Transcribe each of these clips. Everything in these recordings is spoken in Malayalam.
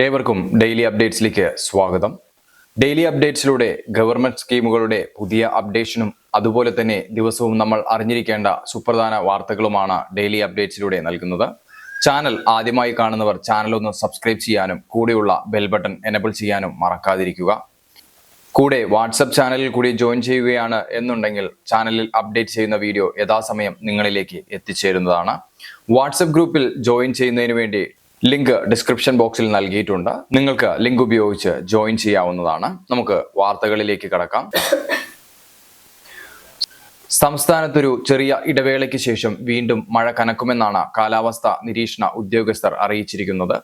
ഏവർക്കും ഡെയിലി അപ്ഡേറ്റ്സിലേക്ക് സ്വാഗതം. ഡെയിലി അപ്ഡേറ്റ്സിലൂടെ ഗവൺമെന്റ് സ്കീമുകളുടെ പുതിയ അപ്ഡേഷനും അതുപോലെ തന്നെ ദിവസവും നമ്മൾ അറിഞ്ഞിരിക്കേണ്ട സുപ്രധാന വാർത്തകളുമാണ് ഡെയിലി അപ്ഡേറ്റ്സിലൂടെ നൽകുന്നത്. ചാനൽ ആദ്യമായി കാണുന്നവർ ചാനൽ ഒന്ന് സബ്സ്ക്രൈബ് ചെയ്യാനും കൂടെയുള്ള ബെൽ ബട്ടൺ എനബിൾ ചെയ്യാനും മറക്കാതിരിക്കുക. കൂടെ വാട്സപ്പ് ചാനലിൽ കൂടി ജോയിൻ ചെയ്യുകയാണ് എന്നുണ്ടെങ്കിൽ ചാനലിൽ അപ്ഡേറ്റ് ചെയ്യുന്ന വീഡിയോ യഥാസമയം നിങ്ങളിലേക്ക് എത്തിച്ചേരുന്നതാണ്. വാട്സപ്പ് ഗ്രൂപ്പിൽ ജോയിൻ ചെയ്യുന്നതിന് വേണ്ടി ലിങ്ക് ഡിസ്ക്രിപ്ഷൻ ബോക്സിൽ നൽകിയിട്ടുണ്ട്. നിങ്ങൾക്ക് ലിങ്ക് ഉപയോഗിച്ച് ജോയിൻ ചെയ്യാവുന്നതാണ്. നമുക്ക് വാർത്തകളിലേക്ക് കടക്കാം. സംസ്ഥാനത്തൊരു ചെറിയ ഇടവേളയ്ക്ക് ശേഷം വീണ്ടും മഴ കനക്കുമെന്നാണ് കാലാവസ്ഥ നിരീക്ഷണ ഉദ്യോഗസ്ഥർ അറിയിച്ചിരിക്കുന്നത്.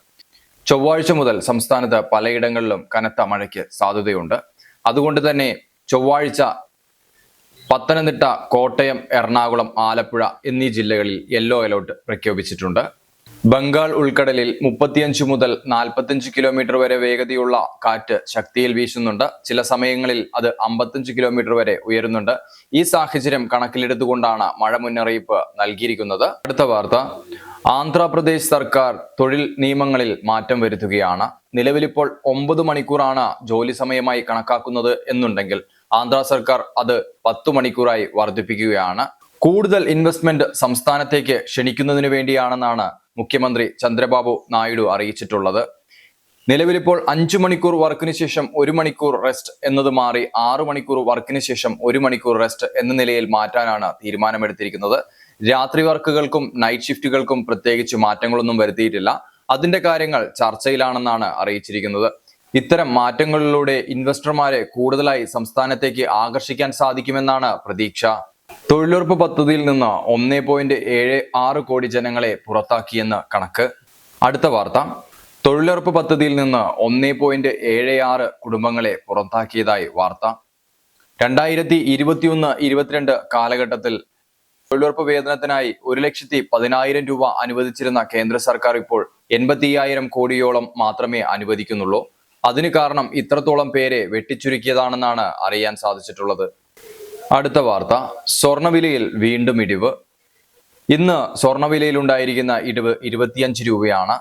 ചൊവ്വാഴ്ച മുതൽ സംസ്ഥാനത്ത് പലയിടങ്ങളിലും കനത്ത മഴയ്ക്ക് സാധ്യതയുണ്ട്. അതുകൊണ്ട് തന്നെ ചൊവ്വാഴ്ച പത്തനംതിട്ട കോട്ടയം എറണാകുളം ആലപ്പുഴ എന്നീ ജില്ലകളിൽ യെല്ലോ അലർട്ട് പ്രഖ്യാപിച്ചിട്ടുണ്ട്. ബംഗാൾ ഉൾക്കടലിൽ മുപ്പത്തിയഞ്ച് മുതൽ നാൽപ്പത്തിയഞ്ച് കിലോമീറ്റർ വരെ വേഗതയുള്ള കാറ്റ് ശക്തിയിൽ വീശുന്നുണ്ട്. ചില സമയങ്ങളിൽ അത് അമ്പത്തഞ്ച് കിലോമീറ്റർ വരെ ഉയരുന്നുണ്ട്. ഈ സാഹചര്യം കണക്കിലെടുത്തുകൊണ്ടാണ് മഴ മുന്നറിയിപ്പ് നൽകിയിരിക്കുന്നത്. അടുത്ത വാർത്ത. ആന്ധ്രാപ്രദേശ് സർക്കാർ തൊഴിൽ നിയമങ്ങളിൽ മാറ്റം വരുത്തുകയാണ്. നിലവിലിപ്പോൾ ഒമ്പത് മണിക്കൂറാണ് ജോലി സമയമായി കണക്കാക്കുന്നത് എന്നുണ്ടെങ്കിൽ ആന്ധ്ര സർക്കാർ അത് പത്തു മണിക്കൂറായി വർദ്ധിപ്പിക്കുകയാണ്. കൂടുതൽ ഇൻവെസ്റ്റ്മെന്റ് സംസ്ഥാനത്തേക്ക് ക്ഷണിക്കുന്നതിന് വേണ്ടിയാണെന്നാണ് മുഖ്യമന്ത്രി ചന്ദ്രബാബു നായിഡു അറിയിച്ചിട്ടുള്ളത്. നിലവിലിപ്പോൾ അഞ്ചു മണിക്കൂർ വർക്കിന് ശേഷം ഒരു മണിക്കൂർ റെസ്റ്റ് എന്നത് മാറി ആറു മണിക്കൂർ വർക്കിന് ശേഷം ഒരു മണിക്കൂർ റെസ്റ്റ് എന്ന നിലയിൽ മാറ്റാനാണ് തീരുമാനമെടുത്തിരിക്കുന്നത്. രാത്രി വർക്കുകൾക്കും നൈറ്റ് ഷിഫ്റ്റുകൾക്കും പ്രത്യേകിച്ച് മാറ്റങ്ങളൊന്നും വരുത്തിയിട്ടില്ല. അതിന്റെ കാര്യങ്ങൾ ചർച്ചയിലാണെന്നാണ് അറിയിച്ചിരിക്കുന്നത്. ഇത്തരം മാറ്റങ്ങളിലൂടെ ഇൻവെസ്റ്റർമാരെ കൂടുതലായി സംസ്ഥാനത്തേക്ക് ആകർഷിക്കാൻ സാധിക്കുമെന്നാണ് പ്രതീക്ഷ. തൊഴിലുറപ്പ് പദ്ധതിയിൽ നിന്ന് ഒന്നേ പോയിന്റ് ഏഴ് ആറ് കോടി ജനങ്ങളെ പുറത്താക്കിയെന്ന് കണക്ക്. അടുത്ത വാർത്ത. തൊഴിലുറപ്പ് പദ്ധതിയിൽ നിന്ന് ഒന്നേ പോയിന്റ് ഏഴ് ആറ് കുടുംബങ്ങളെ പുറത്താക്കിയതായി വാർത്ത. രണ്ടായിരത്തി ഇരുപത്തിയൊന്ന് ഇരുപത്തിരണ്ട് കാലഘട്ടത്തിൽ തൊഴിലുറപ്പ് വേതനത്തിനായി ഒരു ലക്ഷത്തി പതിനായിരം രൂപ അനുവദിച്ചിരുന്ന കേന്ദ്ര സർക്കാർ ഇപ്പോൾ എൺപത്തിയായിരം കോടിയോളം മാത്രമേ അനുവദിക്കുന്നുള്ളൂ. അതിന് കാരണം ഇത്രത്തോളം പേരെ വെട്ടിച്ചുരുക്കിയതാണെന്നാണ് അറിയാൻ സാധിച്ചിട്ടുള്ളത്. അടുത്ത വാർത്ത. സ്വർണവിലയിൽ വീണ്ടും ഇടിവ്. ഇന്ന് സ്വർണവിലയിൽ ഉണ്ടായിരിക്കുന്ന ഇടിവ് ഇരുപത്തിയഞ്ച് രൂപയാണ്.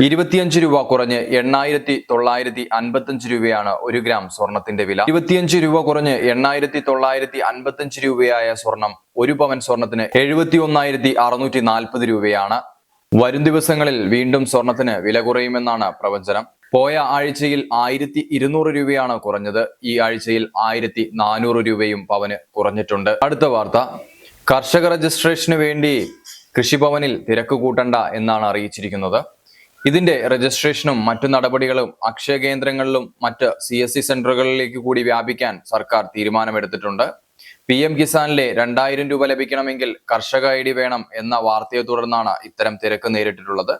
ഇരുപത്തിയഞ്ച് രൂപ കുറഞ്ഞ് എണ്ണായിരത്തി തൊള്ളായിരത്തി അൻപത്തഞ്ച് രൂപയാണ് ഒരു ഗ്രാം സ്വർണത്തിന്റെ വില. ഇരുപത്തിയഞ്ച് രൂപ കുറഞ്ഞ് എണ്ണായിരത്തി തൊള്ളായിരത്തി അൻപത്തഞ്ച് രൂപയായ സ്വർണം ഒരു പവൻ സ്വർണത്തിന് എഴുപത്തി ഒന്നായിരത്തി അറുന്നൂറ്റി നാൽപ്പത് രൂപയാണ്. വരും ദിവസങ്ങളിൽ വീണ്ടും സ്വർണത്തിന് വില കുറയുമെന്നാണ് പ്രവചനം. പോയ ആഴ്ചയിൽ ആയിരത്തി ഇരുന്നൂറ് രൂപയാണ് കുറഞ്ഞത്. ഈ ആഴ്ചയിൽ ആയിരത്തി നാനൂറ് രൂപയും പവന് കുറഞ്ഞിട്ടുണ്ട്. അടുത്ത വാർത്ത. കർഷക രജിസ്ട്രേഷന് വേണ്ടി കൃഷിഭവനിൽ തിരക്ക് കൂട്ടണ്ട എന്നാണ് അറിയിച്ചിരിക്കുന്നത്. ഇതിന്റെ രജിസ്ട്രേഷനും മറ്റു നടപടികളും അക്ഷയ കേന്ദ്രങ്ങളിലും മറ്റ് സി എസ് സി സെന്ററുകളിലേക്ക് കൂടി വ്യാപിക്കാൻ സർക്കാർ തീരുമാനമെടുത്തിട്ടുണ്ട്. പി എം കിസാനിലെ രണ്ടായിരം രൂപ ലഭിക്കണമെങ്കിൽ കർഷക ഐ ഡി വേണം എന്ന വാർത്തയെ തുടർന്നാണ് ഇത്തരം തിരക്ക് നേരിട്ടിട്ടുള്ളത്.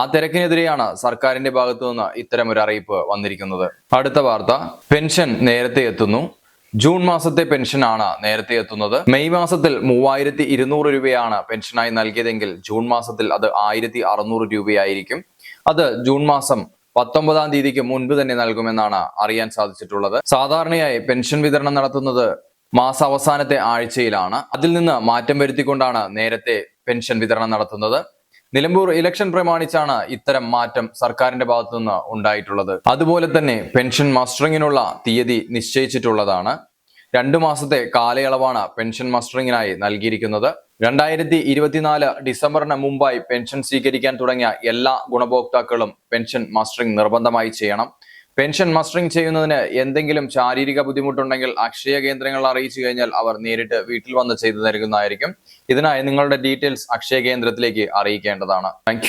ആ തിരക്കിനെതിരെയാണ് സർക്കാരിന്റെ ഭാഗത്തു നിന്ന് ഇത്തരം ഒരു അറിയിപ്പ് വന്നിരിക്കുന്നത്. അടുത്ത വാർത്ത. പെൻഷൻ നേരത്തെ എത്തുന്നു. ജൂൺ മാസത്തെ പെൻഷനാണ് നേരത്തെ എത്തുന്നത്. മെയ് മാസത്തിൽ മൂവായിരത്തി ഇരുന്നൂറ് രൂപയാണ് പെൻഷനായി നൽകിയതെങ്കിൽ ജൂൺ മാസത്തിൽ അത് ആയിരത്തി അറുന്നൂറ് രൂപയായിരിക്കും. അത് ജൂൺ മാസം പത്തൊമ്പതാം തീയതിക്ക് മുൻപ് തന്നെ നൽകുമെന്നാണ് അറിയാൻ സാധിച്ചിട്ടുള്ളത്. സാധാരണയായി പെൻഷൻ വിതരണം നടത്തുന്നത് മാസാവസാനത്തെ ആഴ്ചയിലാണ്. അതിൽ നിന്ന് മാറ്റം വരുത്തിക്കൊണ്ടാണ് നേരത്തെ പെൻഷൻ വിതരണം നടത്തുന്നത്. നിലമ്പൂർ ഇലക്ഷൻ പ്രമാണിച്ചാണ് ഇത്തരം മാറ്റം സർക്കാരിന്റെ ഭാഗത്തുനിന്ന് ഉണ്ടായിട്ടുള്ളത്. അതുപോലെ തന്നെ പെൻഷൻ മസ്റ്ററിങ്ങിനുള്ള തീയതി നിശ്ചയിച്ചിട്ടുള്ളതാണ്. രണ്ടു മാസത്തെ കാലയളവാണ് പെൻഷൻ മസ്റ്ററിങ്ങിനായി നൽകിയിരിക്കുന്നത്. രണ്ടായിരത്തി ഇരുപത്തിനാല് ഡിസംബറിന് മുമ്പായി പെൻഷൻ സ്വീകരിക്കാൻ തുടങ്ങിയ എല്ലാ ഗുണഭോക്താക്കളും പെൻഷൻ മസ്റ്ററിംഗ് നിർബന്ധമായി ചെയ്യണം. പെൻഷൻ മസ്റ്ററിംഗ് ചെയ്യുന്നതിന് എന്തെങ്കിലും ശാരീരിക ബുദ്ധിമുട്ടുണ്ടെങ്കിൽ അക്ഷയ കേന്ദ്രങ്ങൾ അറിയിച്ചു കഴിഞ്ഞാൽ അവർ നേരിട്ട് വീട്ടിൽ വന്ന് ചെയ്തു നൽകുന്നതായിരിക്കും ഇതിനായി നിങ്ങളുടെ ഡീറ്റെയിൽസ് അക്ഷയ കേന്ദ്രത്തിലേക്ക് അറിയിക്കേണ്ടതാണ്. താങ്ക്